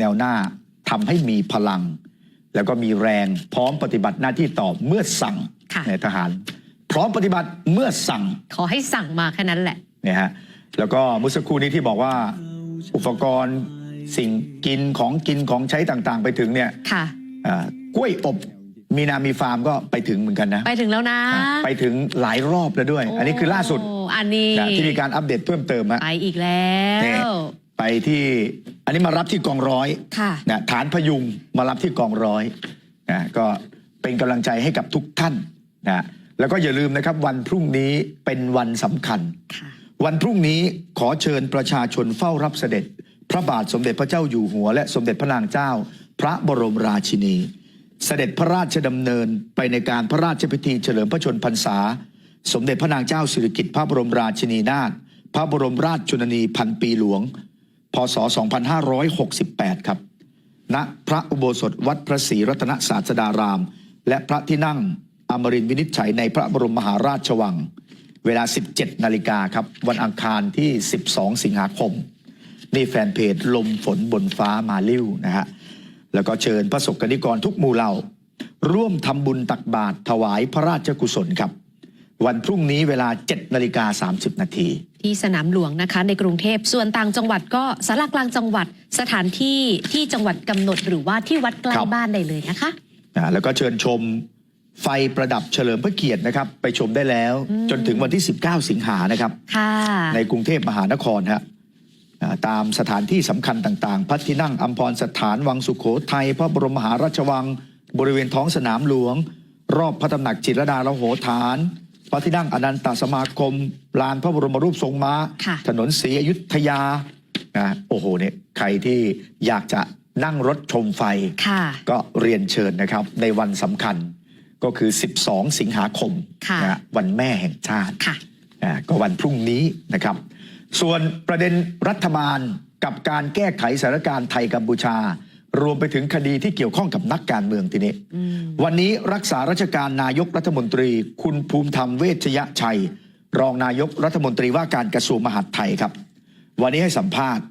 แนวหน้าทำให้มีพลัง แล้วก็มีแรงพร้อมปฏิบัติหน้าที่ต่อเมื่อสั่งค่ะในทหาร พร้อมปฏิบัติเมื่อสั่ง ขอให้สั่งมาแค่นั้นแหละเนี่ยฮะแล้วก็เมื่อสักครู่นี้ที่บอกว่าอุปกรณ์สิ่งกินของกินของใช้ต่างๆ ไปถึงเนี่ยค่ะอ่ากล้วยอบมีนามีฟาร์มก็ไปถึงเหมือนกันนะ ไปถึงแล้วนะอะไปถึงหลายรอบแล้วด้วย อันนี้คือล่าสุดโอ้อันนี้นะที่มีการอัปเดตเพิ่มเติมฮะไปอีกแล้นี่ว ไปที่อันนี้มารับที่กองร้อยค่ะนะฐานพยุงมารับที่กองร้อยนะก็เป็นกำลังใจให้กับทุกท่านนะแล้วก็อย่าลืมนะครับวันพรุ่งนี้เป็นวันสำคัญค่ะวันพรุ่งนี้ขอเชิญประชาชนเฝ้ารับเสด็จ พระบาทสมเด็จพระเจ้าอยู่หัว และสมเด็จพระนางเจ้า พระบรมราชินี เสด็จพระราชดำเนินไปในการพระราชพิธีเฉลิมพระชนพรรษา สมเด็จพระนางเจ้าสิริกิติ์พระบรมราชินีนาถพระบรมราชชนนีพันปีหลวง พศ 2568 ครับ ณ พระอุโบสถวัดพระศรีรัตนศาสดาราม และพระที่นั่งอมรินวินิจฉัยในพระบรมมหาราชวัง เวลา 17 นาฬิกาครับ วันอังคารที่ 12 สิงหาคม นี่แฟนเพจลมฝนบนฟ้ามาลิ้วนะฮะ แล้วก็เชิญพระสกนิกรทุกหมู่เหล่า ร่วมทำบุญตักบาตรถวายพระราชกุศลครับ วันพรุ่งนี้เวลา 7นาฬิกา30 นาที ที่สนามหลวงนะคะในกรุงเทพส่วนต่างจังหวัดก็สารากลางจังหวัดสถานที่ที่จังหวัดกำหนดหรือว่าที่วัดใกล้ครับ บ้านได้เลยนะคะ นะแล้วก็เชิญชมไฟประดับเฉลิมพระเกียรตินะครับ ไปชมได้แล้วอืม จนถึงวันที่ 19 สิงหานะครับ ค่ะ ในกรุงเทพมหานครฮะอ่าตามสถานที่สำคัญต่างๆพระที่นั่งอัมพรสถานวังสุขโขทัยพระบรมมหาราชวัง บริเวณท้องสนามหลวง รอบพระตำหนักจิตรลดาลโหฐาน พระที่นั่งอนันตสมาคม ลานพระบรมรูปทรงม้า ค่ะ ถนนศรีอยุธยานะโอ้โหเนี่ยใครที่อยากจะนั่งรถชมไฟ ค่ะ ก็เรียนเชิญนะครับ ในวันสำคัญก็คือ 12 สิงหาคมค่ะ นะฮะวันแม่แห่งชาติ ค่ะ อ่าก็วันพรุ่งนี้นะครับ ส่วนประเด็นรัฐบาลกับการแก้ไขสถานการณ์ไทยกัมพูชา รวมไปถึงคดีที่เกี่ยวข้องกับนักการเมืองทีนี้อืมวันนี้รักษาราชการนายกรัฐมนตรี คุณภูมิธรรมเวชยชัย รองนายกรัฐมนตรีว่าการกระทรวงมหาดไทยครับ วันนี้ให้สัมภาษณ์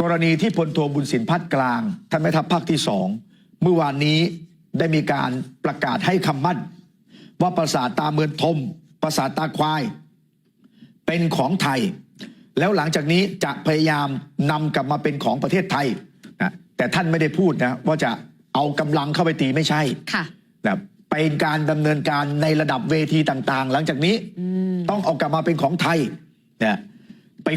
กรณีที่พลโทบุญสินพัดกลางท่านแม่ทัพภาคที่สองเมื่อวานนี้ได้มีการประกาศให้คำมั่น ว่าปราสาทตาเมืองทมปราสาทตาควาย เป็นของไทย แล้วหลังจากนี้จะพยายามนำกลับมาเป็นของประเทศไทยนะ แต่ท่านไม่ได้พูดนะว่าจะเอากำลังเข้าไปตีไม่ใช่ค่ะนะเป็นการดำเนินการในระดับเวทีต่าง ๆ หลังจากนี้อืมต้องเอากลับมาเป็นของไทยนะ